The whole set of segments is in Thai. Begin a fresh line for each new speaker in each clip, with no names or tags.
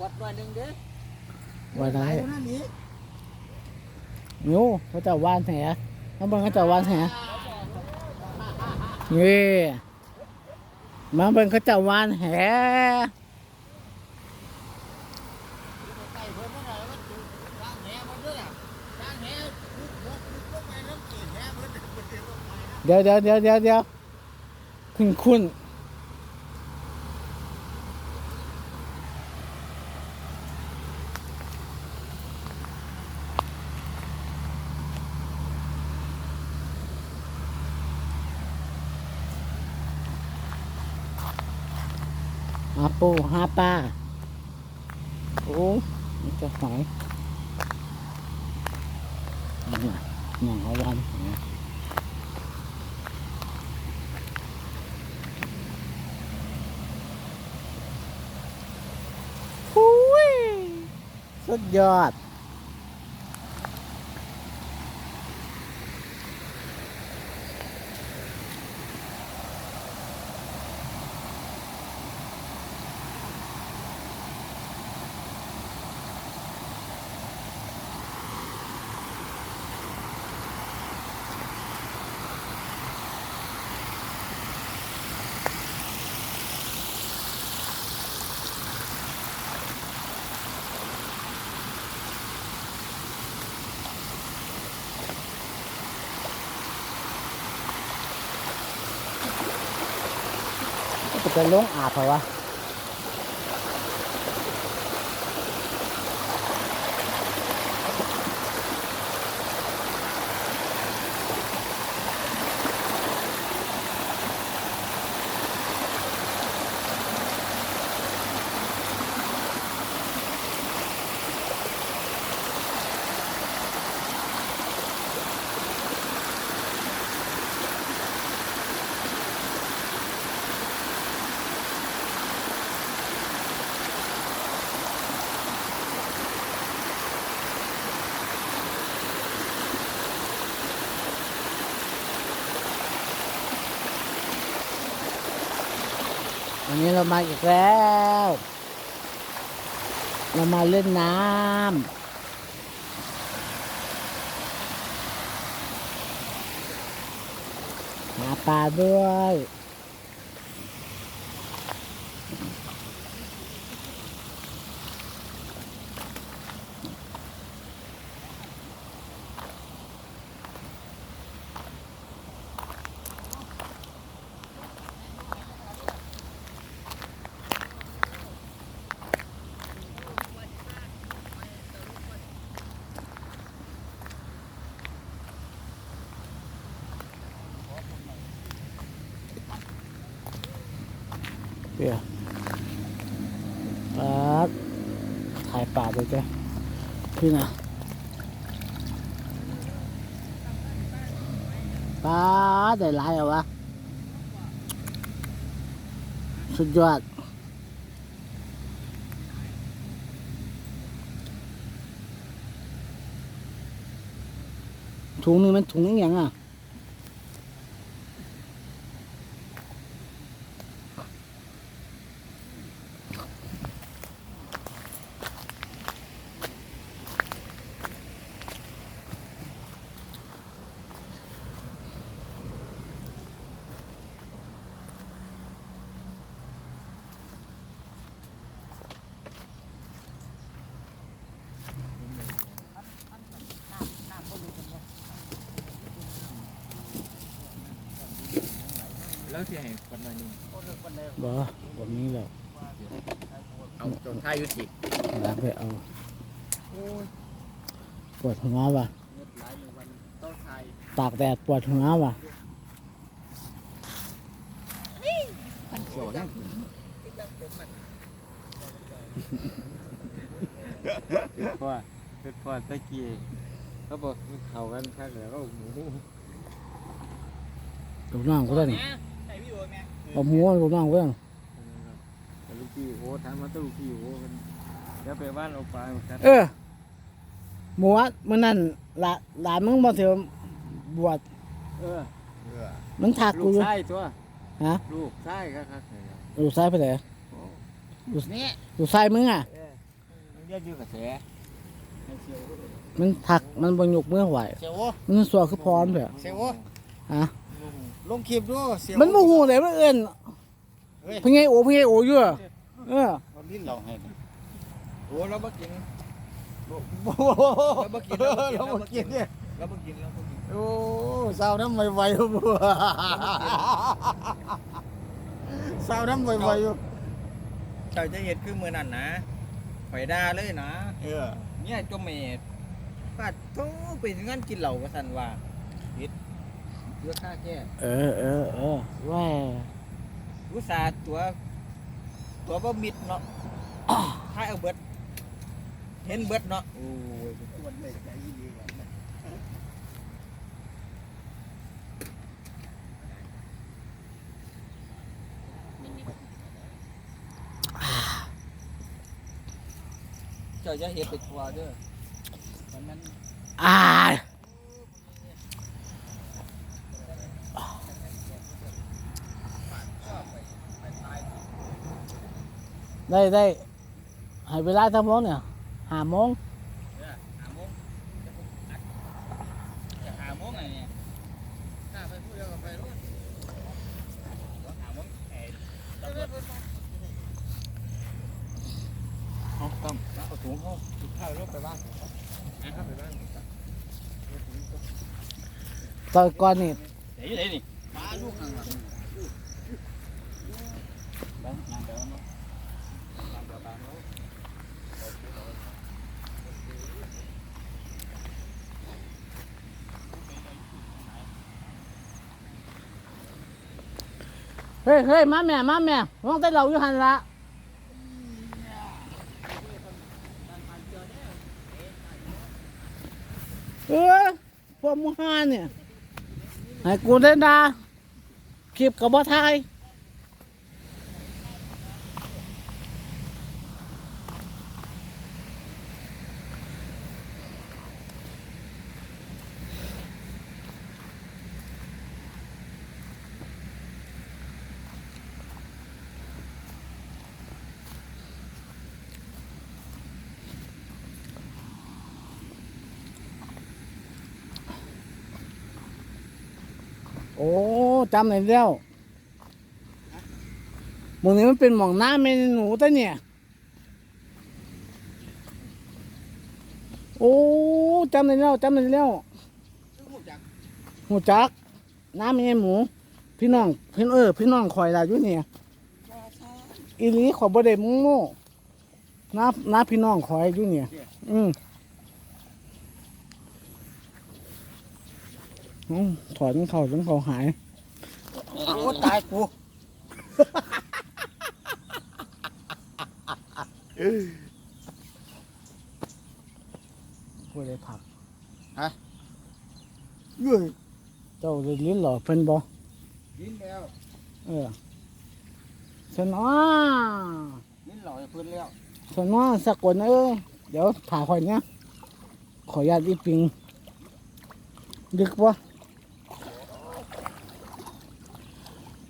กดร้อยหนึ่งเด้อ
ไว้ได้
หลายกว่านั่นอีก
ยูเขาจะวานแหน้ำเบิ่งเขาจะวานแหนี่มาเบิ่งเขาจะวานแห
ใส่เพิ่นนั่นน่ะมันถูกทางแหมันด้วยน่ะทางแหลุกลุกลุกลงไปน้ำเกล็ดแหเพิ่นเพิ่นเดี๋ยวลงไปนะ
เดี๋ยวเดี๋ยวเดี๋ยวเดี๋ยวเดี๋ยวคุณคุณ หาปูหาป้า โอ้นี่จะหอยนี่น่ะหนังเอาวันเห็นไหมหุยสุดยอด จะลงอาบเหรอวะ วันนี้เรามาอีกแล้ว เรามาเล่นน้ำหาปลาด้วย เดี๋ยวปาถ่ายปลาด้วยจ้พี่นะปลาได้หลายเหรอวะ สุดยอดถุงนึงมันถุงอหย่างอะ
แล้วที่ให้กดร้อยหนึง
บ่บ่มีแล้ว
เอาจนท้ายยุติ
แล้วไปเอาปวดหัวว่ะ
ตา
กแดดปวดหัวว่ะ
เขียวนั่งเพราะว่อตะกี้เขาบอกเขากันข้างเหนือก็หมู
ลูกน้องก็ได้นี่ เอาหัวลูกน้องก็ได้
แต่ลูกพี่โอ้ถามมาตู้ลูกพี่โอ้กันแล้วไปบ้านเอาปลากัน
เออหมูอะมันนั่นหลานหลานมึงบ่เถอะบวช
เออ
มันทัก
ลู
กู
ก
อยู่
ชายตัว
ฮะ
ลูกชายครับครับ
ลูกชายไปไหน
นี่
ลูกชายมึงอะ
เออ
เรียนอยู่กับเสีย
มันผักมันบงยกมือไหว
เสียว
มันสวคือพร้อมเลย
เสียว
ฮะ
ลงคลิปดูเสียว
มันบ่ฮู้เลยมันเอิ้น
เฮ้ย
พี่ไงโอพี่ไงโออยู่อะเออ
เอาลิ้นเราให้โอ้เราบ่กิน
เราบ่กิน
เราบ่กินเนี่ย
เราบ่กินเราบ่กิน
โอ้สาวน้ำไวๆอยู่บัวสาวน้ำไวๆอยู่
เจ้าจะเฮ็ดคือมื้อนั้นนะข่อยด่าเลยนะ
เออ
เนี่ยจมเมดปาดโตไปงานกินเหล้าก็สั่นว่าเฮ็ด เพื่อค่าแก้
เออเออเออแหว่
อุตส่าห์ตัว ตัวบ่มิดเนาะค่ายเอาเบิด เห็นเบิดเนาะโอ้ย
มันได้ใจดีกันนะ
เจ้าจะเฮ็ดไปทัวเด้อวันนั้น
อ่า ได้ได้ให้เวลาทั้งโมงเนี่ยห้าโมง
เนี่ยหาโมงจะหาโมงไงเนี่ยถ้าไปพูดเดียวกับไปรู้หาโมงเอ้ยตำรวจเอาตั้มเอาถุงเข้าถุงข้าวรถไปบ้านนะครับไปบ้าน
ตอนก่อนนี่
ไหนอยู่ไหนนี่มาลูกข้างหลังบ้านยังเดิมเนาะบ้านเดียวกันเนาะ
เฮ้ยเฮ้ยมาแม่มาแม่ห้องใต้เราอยู่หันละเออพวกมูฮาเนี่ยไอ้กูได้ดาคลิปกับบ่ทย โอ้จำได้แล้วหมองนี้มันเป็นหมองน้าเมนูตะเนี่ย โอ้จำได้แล้วจำได้แล้วหูจัก น้ำเมหมู พี่น้องพี่เออพี่น้องคอยเราอยู่เนี่ยอีหลีขอยบ่ได้มุงโม่น้าน้าพี่น้องคอยอยู่เนี่ย อืมอืม ถอดมันเขาจนเขาหาย
โอ้ตายกู
ผู้ใดผัก
เอ้ย
เจ้าเลยลิ้นหล่อเพิ่นบ่
ยินแล้ว
เออสนอ
ยินหล่อจะพื้นแล้ว
สนอสักคนเอ้ยเดี๋ยวถ่ายคอยเนี้ยขออนุญาตอีปิงดึกวะ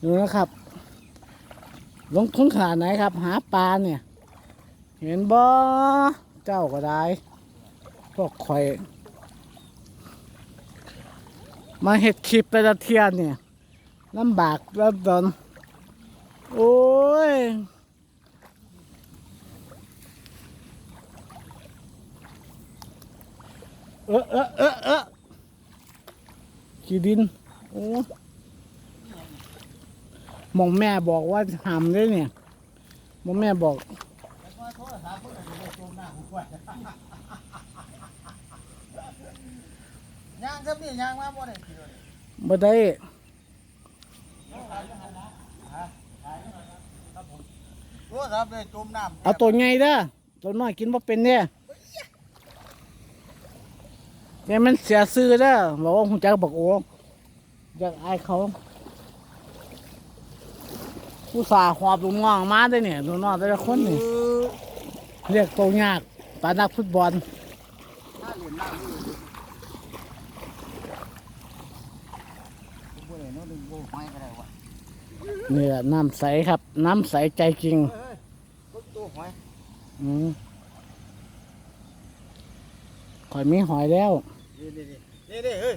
ดูนะครับ ลงทุนขนาดไหนครับ หาปลาเนี่ย เห็นบ่เจ้าก็ได้พวกข่อย มาเห็ดคลิปแต่ละเทียนเนี่ยลำบากล้วดนโอ้ยเออเออเออเออขี้ดิน โอ้ มองแม่บอกว่าทำได้เนี่ยมองแม่บอก
ยางครับนี่ยางมาบ่ได้เลย
บ่ได้
โอ้ครับเลยจมน้ำ
เอาตัวใหญ่เด้อตัวน้อยกินบ่เป็นเนี่ยเนี่ยมันเสียซื้อเด้อบอกว่าหุ่นจักบอกโอ้อยากอายเขา ผู้สาห์หอบลูกน้องมาได้เนี่ยลูกน้องแต่ละคนนี่เรียกตัวยากปานนักฟุตบอล
ถ้าเหรียญน้ำนี่บ่ได้เนาะดึงโบ้ไม้ก็ได้วะ
นี่แหละน้ำใสครับ น้ำใสใจจริง
เฮ้ยก็ตัวหอย
อืมข่อยมีหอยแล้ว
นี่นี่นี่นี่เฮ้ย